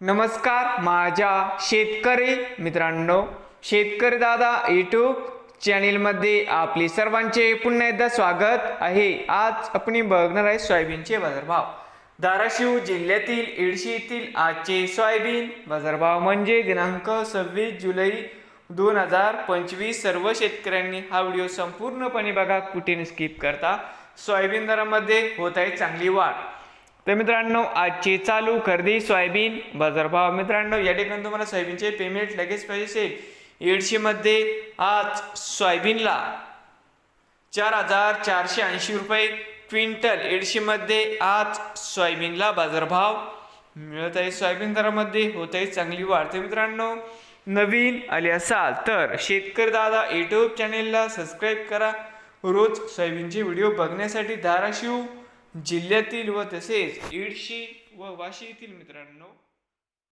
नमस्कार माझ्या शेतकरी मित्रांनो शेतकरी दादा यूट्यूब चॅनेलमध्ये आपले सर्वांचे पुन्हा एकदा स्वागत आहे. आज आपण बघणार आहे सोयाबीनचे बाजारभाव. धाराशिव जिल्ह्यातील इडशी येथील आजचे सोयाबीन बाजारभाव म्हणजे दिनांक सव्वीस जुलै दोन हजार पंचवीस. सर्व शेतकऱ्यांनी हा व्हिडिओ संपूर्णपणे बघा कुठे स्किप करता. सोयाबीन दरामध्ये होत आहे चांगली वाढ. तर मित्रांनो आजची चालू खरेदी सोयाबीन बाजारभाव. मित्रांनो या ठिकाणी तुम्हाला सोयाबीनचे पेमेंट लगेच पाहिजे. असेल एडशीमध्ये आज सोयाबीनला चार हजार चारशे ऐंशी रुपये क्विंटल एडशीमध्ये आज सोयाबीनला बाजारभाव मिळत आहे. सोयाबीन दरामध्ये होत आहे चांगली वाढ. तर मित्रांनो नवीन आले असाल तर शेतकरी दादा यूट्यूब चॅनेलला सबस्क्राईब करा. रोज सोयाबीनचे व्हिडिओ बघण्यासाठी धाराशिव जिल्ह्यातील व तसेच इडशी व वाशी येथील मित्रांनो